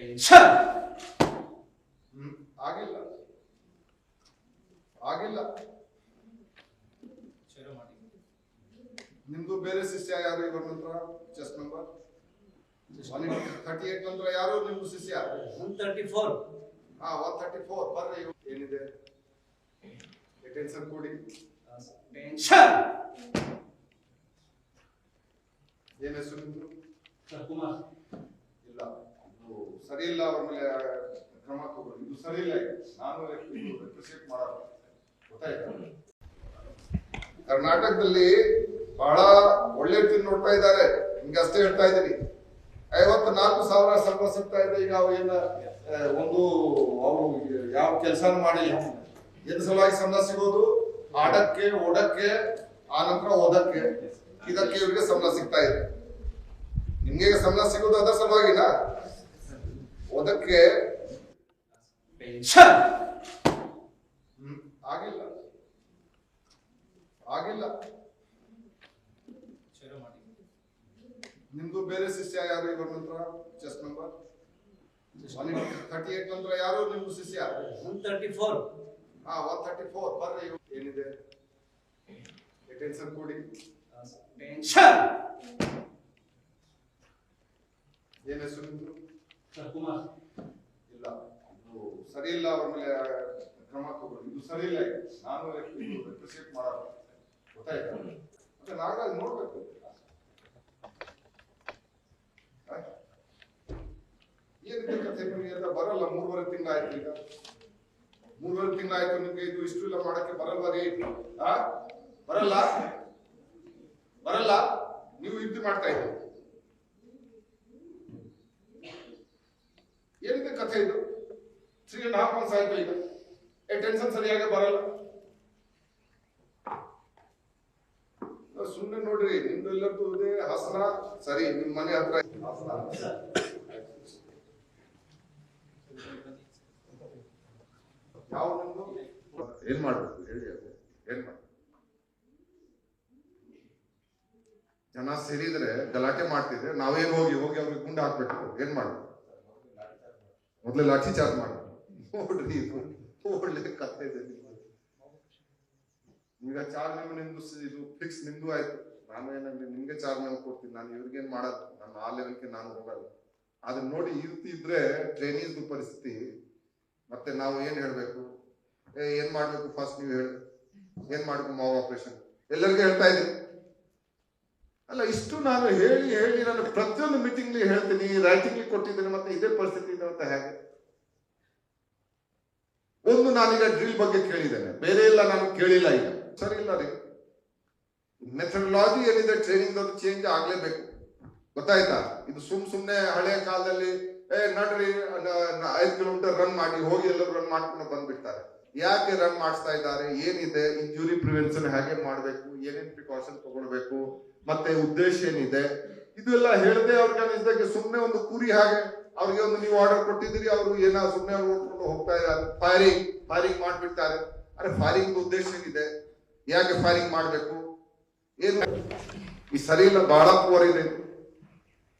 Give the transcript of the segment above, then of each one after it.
Pension ಹ್ಮ್ ಆಗಿಲ್ಲ. ಆಗಿಲ್ಲ. ನಿಮ್ದು ಬೇರೆ ಶಿಷ್ಯ ಯಾರು ಇವರ ನಂತರ? ಚೆಸ್ ನಂಬರ್ ಥರ್ಟಿ ಏಟ್ ನಂತರ ಯಾರು? ನಿಮ್ದು ಶಿಷ್ಯ? ಒನ್ ತರ್ಟಿ ಫೋರ್ ಹಾ ಒನ್ ಥರ್ಟಿ ಫೋರ್ ಬರ್ರಿ. ಏನಿದೆ? ಅಟೆನ್ಷನ್ ಕೊಡಿ. ಟೆನ್ಷನ್ ಏನ್ ಹೆಸರು ನಿಮ್ದು? ಕುಮಾರ್. ಇಲ್ಲ. ಸರಿ ಇಲ್ಲ ಅವ್ರ ಮೇಲೆ ಕ್ರಮ ತಗೊಂಡು ಇದು ಸರಿ ಇಲ್ಲ ನಾನು ರೆಪ್ರೆಸೆಂಟ್ ಮಾಡಲ್ಲ. ಗೊತ್ತಾಯ್ತಾ? ಕರ್ನಾಟಕದಲ್ಲಿ ಬಹಳ ಒಳ್ಳೆ ತಿನ್ ನೋಡ್ತಾ ಇದ್ದಾರೆ. ನಿಮ್ಗೆ ಅಷ್ಟೇ ಹೇಳ್ತಾ ಇದ್ದೀನಿ. ಐವತ್ತು ನಾಲ್ಕು ಸಾವಿರ ಸಂಬಳ ಸಿಗ್ತಾ ಇದೆ. ಈಗ ಅವು ಏನ ಒಂದು ಅವರು ಯಾವ ಕೆಲಸ ಮಾಡಿಲ್ಲ. ಎದ್ ಸಲುವಾಗಿ ಸಂಬಳ ಸಿಗೋದು ಆಡಕ್ಕೆ ಓಡಕ್ಕೆ, ಆ ನಂತರ ಓದಕ್ಕೆ. ಇದಕ್ಕೆ ಇವರಿಗೆ ಸಂಬಳ ಸಿಗ್ತಾ ಇದೆ. ನಿಮ್ಗೆ ಸಂಬಳ ಸಿಗೋದು ಅದರ ಸಲುವಾಗಿನಾ? ಹ್ಮ್ ಆಗಿಲ್ಲ. ಆಗಿಲ್ಲ. ನಿಮ್ದು ಬೇರೆ ಶಿಷ್ಯ ಯಾರು ಇವ್ರ ನಂತರ? Chess number thirty thirty eight ನಂತರ ಯಾರು ನಿಮ್ದು ಶಿಷ್ಯ? ಒನ್ ತರ್ಟಿ ಫೋರ್ ಹಾ ಒನ್ ಥರ್ಟಿ ಫೋರ್ ಬರ್ರಿ. ಏನಿದೆ? ಅಟೆನ್ಷನ್ ಕೊಡಿ. ಏನ್ ಹೆಸರು ನಿಮ್ದು? ಇಲ್ಲ, ಇದು ಸರಿ ಇಲ್ಲ ಅವ್ರ ಮೇಲೆ ಕ್ರಮ ತಗೊಳ್ಳಿ. ಇದು ಸರಿ ಇಲ್ಲ. ನಾನು ರೆಪ್ರೆಸೆಂಟ್ ಮಾಡಲ್ಲ. ಗೊತ್ತಾಯ್ತಾ? ಮತ್ತೆ ನಾಗರಾಜ್ ನೋಡ್ಬೇಕು. ಆ? ಏನಿದೆ ಕಥೆ ನಿಮಗೆ? ಅಂತ ಬರಲ್ಲ, ಮೂರುವರೆ ತಿಂಗಳಾಯ್ತು ಈಗ. ಮೂರುವರೆ ತಿಂಗಳಾಯ್ತು ನಿಮ್ಗೆ. ಇದು ಇಷ್ಟು ಇಲ್ಲ ಮಾಡಕ್ಕೆ ಬರಲ್ವಾ ರೀ? ಬರಲ್ಲ? ಬರಲ್ಲ? ನೀವು ಇದು ಮಾಡ್ತಾ ಇದ್ದೀರಿ. ಇದು ತ್ರೀ ಅಂಡ್ ಹಾಫ್ ಮಂತ್ಸ್ ಆಯ್ತು ಈಗ. ಟೆನ್ಷನ್ ಸರಿಯಾಗಿ ಬರಲ್ಲ. ಸುಮ್ಮನೆ ನೋಡ್ರಿ ನಿಮ್ದು ಎಲ್ಲರದ್ದು ಇದೆ ಹಸನ. ಸರಿ, ನಿಮ್ ಮನೆ ಹತ್ರ. ಯಾವ ನಿಮ್ದು? ಏನ್ ಮಾಡ್ಬೇಕು? ಹೇಳಿ ಅದು. ಏನ್ ಮಾಡ್ಬೇಕು? ಜನ ಸೇರಿದ್ರೆ ಗಲಾಟೆ ಮಾಡ್ತಿದ್ರೆ ನಾವೇನ್ ಹೋಗಿ ಹೋಗಿ ಅವ್ರಿಗೆ ಗುಂಡ ಹಾಕ್ಬೇಕು ಏನ್ ಮಾಡ್ಬೇಕು? ಮೊದಲೇ ಲಾಠಿ ಚಾರ್ಜ್ ಮಾಡಿ. ನೋಡ್ರಿ ಇದು ಒಳ್ಳೆ ಕಥೆ ಇದೆ. ಈಗ ಚಾರ್ಜ್ ನೀವು ನಿಮ್ದು ಇದು ಫಿಕ್ಸ್ ನಿಮ್ದು ಆಯ್ತು. ನಾನು ಏನಂದ್ರೆ ನಿಮ್ಗೆ ಚಾರ್ಜ್ ಮೇಲೆ ಕೊಡ್ತೀನಿ. ನಾನು ಇವ್ರಿಗೇನ್ ಮಾಡೋದು ನಾನು ಆ ಲೆವೆಲ್ಗೆ ನಾನು ಹೋಗಲ್ಲ. ಅದನ್ನ ನೋಡಿ ಈ ರೀತಿ ಇದ್ರೆ ಟ್ರೈನೀಸ್ದು ಪರಿಸ್ಥಿತಿ. ಮತ್ತೆ ನಾವು ಏನ್ ಹೇಳ್ಬೇಕು? ಏನ್ ಮಾಡ್ಬೇಕು? ಫಸ್ಟ್ ನೀವು ಹೇಳಿ. ಏನ್ ಮಾಡ್ಬೇಕು? ಮಾವು ಆಪರೇಷನ್ ಎಲ್ಲರಿಗೂ ಹೇಳ್ತಾ ಇದ್ದೀನಿ. ಅಲ್ಲ, ಇಷ್ಟು ನಾನು ಹೇಳಿ ಹೇಳಿ ನಾನು ಪ್ರತಿಯೊಂದು ಮೀಟಿಂಗ್ ಹೇಳ್ತೀನಿ ರೈಟಿಂಗ್ ಕೊಟ್ಟಿದ್ದೀನಿ ಮತ್ತೆ ಇದೇ ಪರಿಸ್ಥಿತಿ ಇದೆ ಅಂತ ಹೇಗೆ? ಒಂದು ನಾನೀಗ ಡ್ರಿಲ್ ಬಗ್ಗೆ ಕೇಳಿದ್ದೇನೆ. ಬೇರೆ ಎಲ್ಲ ನಾನು ಕೇಳಿಲ್ಲ ಈಗ. ಸರಿ, ಇಲ್ಲ ರೀ. ಮೆಥಡಲಾಜಿ ಏನಿದೆ ಟ್ರೈನಿಂಗ್ ಅದು ಚೇಂಜ್ ಆಗ್ಲೇಬೇಕು. ಗೊತ್ತಾಯ್ತಾ? ಇದು ಸುಮ್ ಸುಮ್ನೆ ಹಳೆಯ ಕಾಲದಲ್ಲಿ, ಏ, ನಡ್ರಿ ಐದು ಕಿಲೋಮೀಟರ್ ರನ್ ಮಾಡಿ, ಹೋಗಿ ಎಲ್ಲರೂ ರನ್ ಮಾಡ್ಕೊಂಡು ಬಂದ್ಬಿಡ್ತಾರೆ. ಯಾಕೆ ರನ್ ಮಾಡಿಸ್ತಾ ಇದ್ದಾರೆ? ಏನಿದೆ? ಇಂಜುರಿ ಪ್ರಿವೆನ್ಷನ್ ಹೇಗೆ ಮಾಡಬೇಕು? ಏನೇನು ಪ್ರಿಕಾಷನ್ ತಗೊಳ್ಬೇಕು? ಮತ್ತೆ ಉದ್ದೇಶ ಏನಿದೆ? ಇದೆಲ್ಲ ಹೇಳದೆ ಅವ್ರಿಗೆ ಅನಿಸಿದಾಗ ಸುಮ್ಮನೆ ಒಂದು ಕುರಿ ಹಾಗೆ. ಅವ್ರಿಗೆ ಒಂದು ನೀವು ಆರ್ಡರ್ ಕೊಟ್ಟಿದ್ದೀರಿ, ಅವರು ಏನ ಸುಮ್ಮನೆ ನೋಡ್ಕೊಂಡು ಹೋಗ್ತಾ ಇದ್ದಾರೆ. ಫೈರಿಂಗ್ ಫೈರಿಂಗ್ ಮಾಡ್ಬಿಡ್ತಾರೆ. ಅರೆ ಫೈರಿಂಗ್ ಉದ್ದೇಶ ಏನಿದೆ? ಯಾಕೆ ಫೈರಿಂಗ್ ಮಾಡಬೇಕು? ಏನು? ಈ ಸರಿ ಇಲ್ಲ ಬಹಳ ಪೋರ್ ಇದೆ.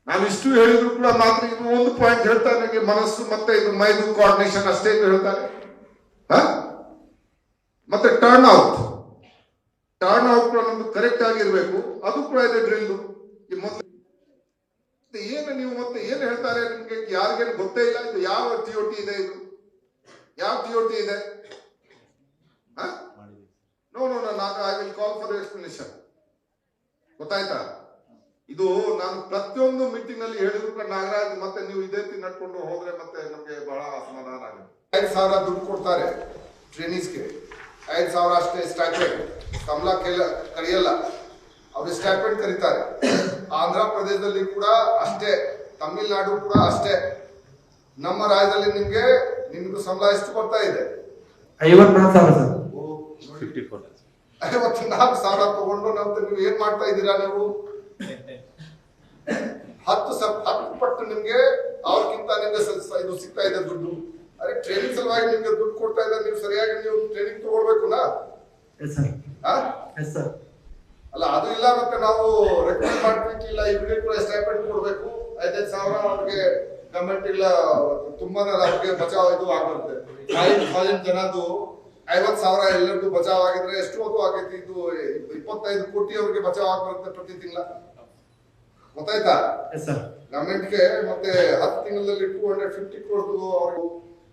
ನಾನು ಇಷ್ಟು ಹೇಳಿದ್ರು ಕೂಡ ಮಾತ್ರ ಇದು ಒಂದು ಪಾಯಿಂಟ್ ಹೇಳ್ತಾರೆ, ನನಗೆ ಮನಸ್ಸು ಮತ್ತೆ ಇದು ಮೈದು ಕೋಆರ್ಡಿನೇಷನ್ ಅಷ್ಟೇ ಹೇಳ್ತಾರೆ? ಮತ್ತೆ ಟರ್ನ್ ಔಟ್ ಟರ್ನ್ ಔಟ್ ಅನ್ನೋದು ಕರೆಕ್ಟ್ ಆಗಿರ್ಬೇಕು, ಅದು ಕೂಡ ಇದೆ ಡ್ರಿಲ್ ಈ ಏನು ನೀವು ಮತ್ತೆ ಏನು ಹೇಳ್ತಾರೆ ನಿಮ್ಗೆ? ಯಾರಿಗೇನು ಗೊತ್ತೇ ಇಲ್ಲ, ಇದು ಯಾವ ಟಿ ಒ ಟಿ ಇದೆ ಇದು? ಯಾವ ಟಿ ಒ ಟಿ ಇದೆ? ನೋ ನೋ ನಾನು I will call for explanation ಗೊತ್ತಾಯ್ತಾ? ಇದು ನಾನು ಪ್ರತಿಯೊಂದು ಮೀಟಿಂಗ್ನಲ್ಲಿ ಹೇಳಿದ್ರು ಕೂಡ ನಾಗರಾಜ್, ಮತ್ತೆ ನೀವು ಇದೇ ರೀತಿ ನಡ್ಕೊಂಡು ಹೋದ್ರೆ ಮತ್ತೆ ನಮ್ಗೆ ಬಹಳ ಅಸಮಾಧಾನ ಆಗುತ್ತೆ. ಐದು ಸಾವಿರ ದುಡ್ಡು ಕೊಡ್ತಾರೆ ಟ್ರೈನೀಸ್ಗೆ ಐದು ಸಾವಿರ ಅಷ್ಟೇ ಸ್ಟ್ಯಾಪೆಂಡ್ ಸಂಬಳ ಕೆಲ ಕರೆಯಲ್ಲ. ಅವ್ರು ಸ್ಟ್ಯಾಟ್ಮೆಂಟ್ ಕರೀತಾರೆ. ಆಂಧ್ರ ಪ್ರದೇಶದಲ್ಲಿ ಕೂಡ ಅಷ್ಟೇ ತಮಿಳ್ನಾಡು ಕೂಡ ಅಷ್ಟೇ. ನಮ್ಮ ರಾಜ್ಯದಲ್ಲಿ ನಿಮ್ಗೆ ನಿಮ್ಗೂ ಸಂಬಳ ಎಷ್ಟು ಕೊಡ್ತಾ ಇದೆ? ಐವತ್ನಾಲ್ಕು ಸಾವಿರ ತಗೊಂಡು ನಾವು ನೀವು ಏನ್ ಮಾಡ್ತಾ ಇದ್ದೀರಾ ನೀವು? ಹತ್ತು ಸ ಹತ್ತು ಪಟ್ಟು ನಿಮ್ಗೆ ಅವ್ರಿಗಿಂತ ನಿಮ್ಗೆ ಇದು ಸಿಗ್ತಾ ಇದೆ ದುಡ್ಡು. ಅರೆ ಟ್ರೈನಿಂಗ್ ಸಲುವಾಗಿ ನಿಮ್ಗೆ ದುಡ್ಡು ಕೊಡ್ತಾ ಇದ್ದಾರೆ ನೀವು ಸರಿಯಾಗಿ ನೀವು ಟ್ರೈನಿಂಗ್ ತಗೊಳ್ಬೇಕು ಅಲ್ಲ ಅದು ಇಲ್ಲ ಮತ್ತೆ ನಾವು ರೆಕಮೆಂಡ್ ಮಾಡ್ಬೇಕು ಇಲ್ಲ ಇವ್ರಿಗೆ ಕೂಡ ಸ್ಟೈಪೆಂಡ್ ಕೊಡ್ಬೇಕು. ಐದೈದು ಸಾವಿರ ಅವ್ರಿಗೆ ಗವರ್ಮೆಂಟ್ ಇಲ್ಲ ತುಂಬಾ ಅವ್ರಿಗೆ ಬಚಾವ್ ಇದು ಆಗ್ಬಿಡುತ್ತೆ ಐದು ಸಾವಿರ ಜನದ್ದು ಐವತ್ ಸಾವಿರ ಎಲ್ಲರದ್ದು ಬಚಾವ್ ಆಗಿದ್ರೆ ಎಷ್ಟು ಹೊತ್ತು ಆಗೈತಿ ಇದು? ಇಪ್ಪತ್ತೈದು ಕೋಟಿ ಅವ್ರಿಗೆ ಬಚಾವ್ ಆಗ್ಬರುತ್ತೆ ಪ್ರತಿ ತಿಂಗಳ. ಗೊತ್ತಾಯ್ತಾ? ಗವರ್ಮೆಂಟ್ಗೆ ಮತ್ತೆ ಹತ್ತು ತಿಂಗಳಲ್ಲಿ ಟೂ ಹಂಡ್ರೆಡ್ ಫಿಫ್ಟಿ ಕ್ರೋರ್ದು ಅವ್ರಿಗೆ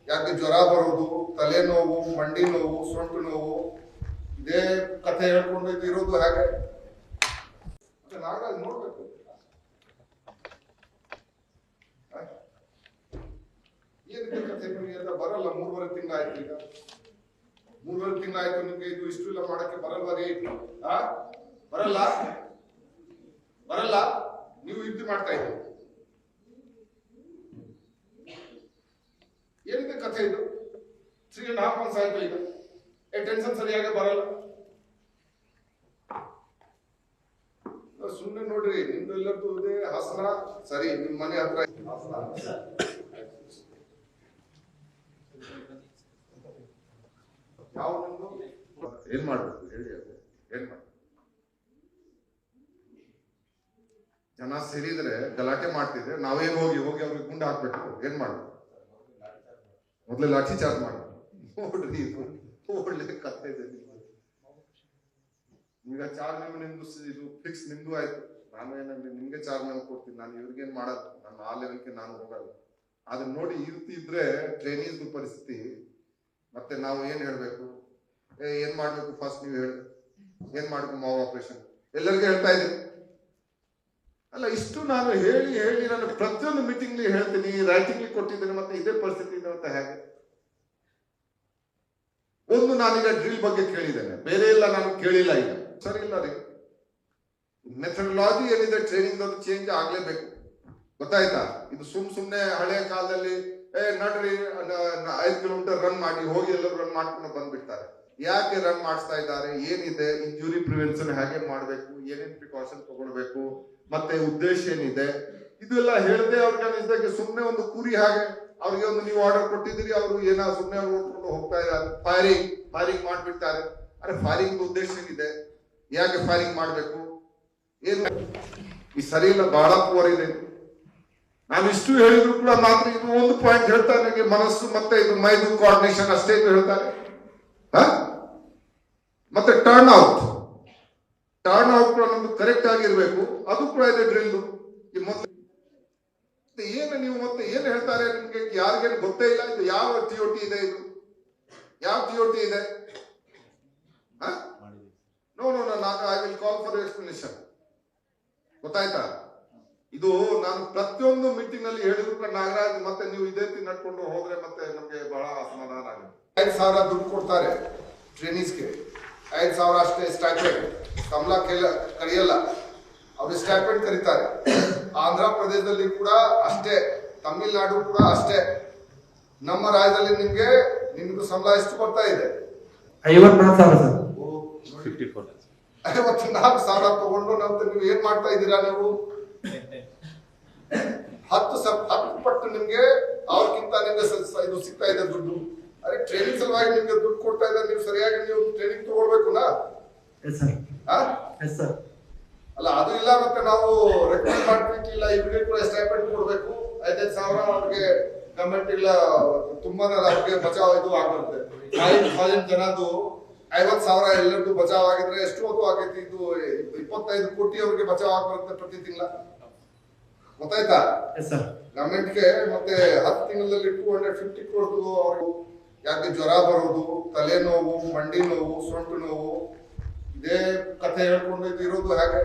ಯಾಕೆ ಜ್ವರ ಬರೋದು ತಲೆನೋವು ಮಂಡಿ ನೋವು, ಸೊಂಟು ನೋವು, ಇದೇ ಕಥೆ ಹೇಳ್ಕೊಂಡು ಇರೋದು ಹಾಗೆ. ನಾಗರಾಜ್ ನೋಡ್ಬೇಕು? ಏನಿದೆ ಕಥೆ ನಿಮಗೆ ಅಂತ ಬರಲ್ಲ, ಮೂರುವರೆ ತಿಂಗಳಾಯ್ತು ಈಗ. ಮೂರುವರೆ ತಿಂಗಳಾಯ್ತು ನಿಮ್ಗೆ, ಇದು ಇಷ್ಟು ಇಲ್ಲ ಮಾಡಕ್ಕೆ ಬರಲ್ವಾ ರೀ ಬರಲ್ಲ? ಬರಲ್ಲ? ನೀವು ಇದು ಮಾಡ್ತಾ ಇದ್ದೀರಿ ಏನಿದೆ ಕಥೆ ಇದು ಮಂತ್ಸ್ ಈಗ ಏ ಟೆನ್ಷನ್ ಸರಿಯಾಗಿ ಬರಲ್ಲ. ಸುಮ್ಮನೆ ನೋಡ್ರಿ ನಿಮ್ದು ಎಲ್ಲರದ್ದು ಇದೆ. ಹಾಸನ ಸರಿ, ನಿಮ್ ಮನೆ ಹತ್ರ ಹಾಸನ ಯಾವ ನಿಮ್ದು? ಏನ್ ಮಾಡ್ಬೇಕು? ಹೇಳಿ ಅದು. ಏನ್ ಮಾಡ್ಬೇಕು? ಜನ ಸೇರಿದ್ರೆ ಗಲಾಟೆ ಮಾಡ್ತಿದ್ರೆ ನಾವೇನ್ ಹೋಗಿ ಹೋಗಿ ಅವ್ರಿಗೆ ಗುಂಡು ಹಾಕ್ಬೇಕು ಏನ್ ಮಾಡ್ಬೇಕು? ಮೊದಲೇ ಲಾಠಿ ಚಾರ್ಜ್ ಮಾಡಿ ನೋಡ್ರಿ ಒಳ್ಳೆ ಕಥೆ ಇದೆ. ಈಗ ಚಾರ್ಜ್ ನಿಮ್ಮ ನಿಮ್ದು ಇದು ಫಿಕ್ಸ್ ನಿಮ್ದು ಆಯ್ತು. ನಾನು ಏನಂದ್ರೆ ನಿಮ್ಗೆ ಚಾರ್ಜ್ ಮೇಲೆ ಕೊಡ್ತೀನಿ. ನಾನು ಇವ್ರಿಗೇನ್ ಮಾಡೋದು ನಾನು ಆ ಲೆವೆಲ್ಗೆ ನಾನು ಹೋಗಲ್ಲ. ಅದನ್ನ ನೋಡಿ ಇರ್ತಿ ರೀತಿ ಇದ್ರೆ ಟ್ರೈನೀಸ್ ಪರಿಸ್ಥಿತಿ. ಮತ್ತೆ ನಾವು ಏನ್ ಹೇಳ್ಬೇಕು? ಏನ್ ಮಾಡ್ಬೇಕು ಫಸ್ಟ್ ನೀವು ಹೇಳಿ. ಏನ್ ಮಾಡ್ಬೇಕು ಮಾವು ಆಪರೇಷನ್ ಎಲ್ಲರಿಗೂ ಹೇಳ್ತಾ ಇದ್ದೀನಿ. ಅಲ್ಲ, ಇಷ್ಟು ನಾನು ಹೇಳಿ ಹೇಳಿ ನಾನು ಪ್ರತಿಯೊಂದು ಮೀಟಿಂಗ್ ಹೇಳ್ತೀನಿ ರೈಟಿಂಗ್ಲಿ ಕೊಟ್ಟಿದ್ದೀನಿ, ಮತ್ತೆ ಇದೇ ಪರಿಸ್ಥಿತಿ ಇದೆ ಅಂತ ಹೇಗೆ? ಒಂದು ನಾನೀಗ ಡ್ರಿಲ್ ಬಗ್ಗೆ ಕೇಳಿದ್ದೇನೆ. ಬೇರೆ ಎಲ್ಲ ನಾನು ಕೇಳಿಲ್ಲ ಈಗ. ಸರಿ ಇಲ್ಲ ರೀ. ಮೆಥಡಲಾಜಿ ಏನಿದೆ ಟ್ರೈನಿಂಗ್ ಅದು ಚೇಂಜ್ ಆಗ್ಲೇಬೇಕು. ಗೊತ್ತಾಯ್ತಾ? ಇದು ಸುಮ್ ಸುಮ್ನೆ ಹಳೆಯ ಕಾಲದಲ್ಲಿ, ಏ, ನಡ್ರಿ ಐದು ಕಿಲೋಮೀಟರ್ ರನ್ ಮಾಡಿ, ಹೋಗಿ ಎಲ್ಲರೂ ರನ್ ಮಾಡ್ಕೊಂಡು ಬಂದ್ಬಿಡ್ತಾರೆ. ಯಾಕೆ ರನ್ ಮಾಡಿಸ್ತಾ ಇದ್ದಾರೆ? ಏನಿದೆ? ಇಂಜುರಿ ಪ್ರಿವೆನ್ಷನ್ ಹೇಗೆ ಮಾಡಬೇಕು? ಏನೇನ್ ಪ್ರಿಕಾಷನ್ ತಗೊಳ್ಬೇಕು? ಮತ್ತೆ ಉದ್ದೇಶ ಏನಿದೆ? ಇದೆಲ್ಲ ಹೇಳದೆ ಅವ್ರಿಗೆ ಸುಮ್ಮನೆ ಒಂದು ಕುರಿ ಹಾಗೆ ಅವ್ರಿಗೆ ಒಂದು ನೀವು ಆರ್ಡರ್ ಕೊಟ್ಟಿದ್ದೀರಿ, ಅವರು ಏನೋ ಸುಮ್ಮನೆ ಓದ್ಕೊಂಡು ಹೋಗ್ತಾ ಇದ್ದಾರೆ. ಫೈರಿಂಗ್ ಫೈರಿಂಗ್ ಮಾಡ್ಬಿಡ್ತಾರೆ. ಅರೆ ಫೈರಿಂಗ್ ಉದ್ದೇಶ ಏನಿದೆ? ಯಾಕೆ ಫೈರಿಂಗ್ ಮಾಡಬೇಕು? ಏನು? ಈ ಸರಿ ಇಲ್ಲ, ಬಹಳ ಪೂರ್ ಇದೆ. ನಾನು ಇಷ್ಟು ಹೇಳಿದ್ರು ಕೂಡ ಮಾತ್ರ ಇದು ಒಂದು ಪಾಯಿಂಟ್ ಹೇಳ್ತಾರೆ. ನನಗೆ ಮನಸ್ಸು ಮತ್ತೆ ಇದು ಮೈದು ಕೋಆರ್ಡಿನೇಷನ್ ಅಷ್ಟೇ ಇದು ಹೇಳ್ತಾರೆ? ಮತ್ತೆ ಟರ್ನ್ ಔಟ್ ಟರ್ನ್ ಔಟ್ ಕೂಡ ನಮ್ದು ಕರೆಕ್ಟ್ ಆಗಿರ್ಬೇಕು. ಅದು ಕೂಡ ಇದೆ ಡ್ರಿಲ್ ಈ ಮೊದಲು ಏನು ನೀವು ಮತ್ತೆ ಏನು ಹೇಳ್ತಾರೆ? ನಿಮ್ಗೆ ಯಾರಿಗೇನು ಗೊತ್ತೇ ಇಲ್ಲ? ಇದು ಯಾವ ಟಿ ಒ ಟಿ ಇದೆ ಇದು? ಯಾವ ಟಿ ಒ ಟಿ ಇದೆ? ನೋ ನೋ ನಾನು I will call for explanation ಗೊತ್ತಾಯ್ತಾ? ಇದು ನಾನು ಪ್ರತಿಯೊಂದು ಮೀಟಿಂಗ್ನಲ್ಲಿ ಹೇಳಿದ್ರು ನಾಗರಾಜ್, ಮತ್ತೆ ನೀವು ಇದೇ ರೀತಿ ನಡ್ಕೊಂಡು ಹೋದ್ರೆ ಮತ್ತೆ ನಮ್ಗೆ ಬಹಳ ಅಸಮಾಧಾನ ಆಗುತ್ತೆ. ಐದು ಸಾವಿರ ದುಡ್ಡು ಕೊಡ್ತಾರೆ ಟ್ರೈನೀಸ್ಗೆ ಐದು ಸಾವಿರ ಅಷ್ಟೇ ಸ್ಟ್ಯಾಪೆಂಡ್ ಕಮಲ ಕೇಳ ಕರೆಯಲ್ಲ. ಅವ್ರು ಸ್ಟ್ಯಾಪೆಂಡ್ ಕರೀತಾರೆ. ಆಂಧ್ರ ಪ್ರದೇಶದಲ್ಲಿ ಕೂಡ ಅಷ್ಟೇ ತಮಿಳ್ನಾಡು ಕೂಡ ಅಷ್ಟೇ. ನಮ್ಮ ರಾಜ್ಯದಲ್ಲಿ ನಿಮ್ಗೆ ನಿಮ್ಗೆ ಸಂಬಳ ಎಷ್ಟು ಬರ್ತಾ ಇದೆ? ಐವತ್ನಾಲ್ಕು ಸಾವಿರ ತಗೊಂಡು ನಾವು ನೀವು ಏನ್ ಮಾಡ್ತಾ ಇದ್ದೀರಾ ನೀವು? ಹತ್ತು ಸ- ಹತ್ತು ಪಟ್ಟು ನಿಮ್ಗೆ ಅವ್ರಿಗಿಂತ ನಿಮ್ಗೆ ಇದು ಸಿಗ್ತಾ ಇದೆ ದುಡ್ಡು. ಅದೇ ಟ್ರೈನಿಂಗ್ ಸಲುವಾಗಿ ನಿಮ್ಗೆ ದುಡ್ಡು ಕೊಡ್ತಾ ಇದ್ದಾರೆ ನೀವು ಸರಿಯಾಗಿ ನೀವು ಟ್ರೈನಿಂಗ್ ತಗೊಳ್ಬೇಕು ನಾ ಅಲ್ಲ ಅದು ಇಲ್ಲ ಮತ್ತೆ ನಾವು ರೆಕಮೆಂಡ್ ಮಾಡ್ಬೇಕಿಲ್ಲ ಇವ್ರಿಗೆ ಕೂಡ ಸ್ಟೈಪೆಂಡ್ ಕೊಡ್ಬೇಕು. ಐದೈದು ಸಾವಿರ ಅವ್ರಿಗೆ ಗವರ್ಮೆಂಟ್ ಇಲ್ಲ ತುಂಬಾನೇ ಅವ್ರಿಗೆ ಬಚಾವ್ ಇದು ಆಗ್ಬಿಡುತ್ತೆ. ಐದು ಸಾವಿರ ಜನದ್ದು ಐವತ್ ಸಾವಿರ ಎಲ್ಲರದ್ದು ಬಚಾವ್ ಆಗಿದ್ರೆ ಎಷ್ಟು ಹೊತ್ತು ಆಗೈತಿ? ಇದು ಇಪ್ಪತ್ತೈದು ಕೋಟಿ ಅವ್ರಿಗೆ ಬಚಾವ್ ಆಗ್ಬರುತ್ತೆ ಪ್ರತಿ ತಿಂಗಳ. ಗೊತ್ತಾಯ್ತಾ? ಗವರ್ಮೆಂಟ್ಗೆ ಮತ್ತೆ ಹತ್ತು ತಿಂಗಳಲ್ಲಿ ಟೂ ಹಂಡ್ರೆಡ್ ಫಿಫ್ಟಿ ಕ್ರೋರ್ದು ಅವ್ರಿಗೆ ಯಾಕೆ ಜ್ವರ ಬರೋದು ತಲೆನೋವು ಮಂಡಿ ನೋವು ಸೊಂಟು ನೋವು ಇದೇ ಕಥೆ ಹೇಳ್ಕೊಂಡು ಇದು ಇರೋದು ಹಾಗೆ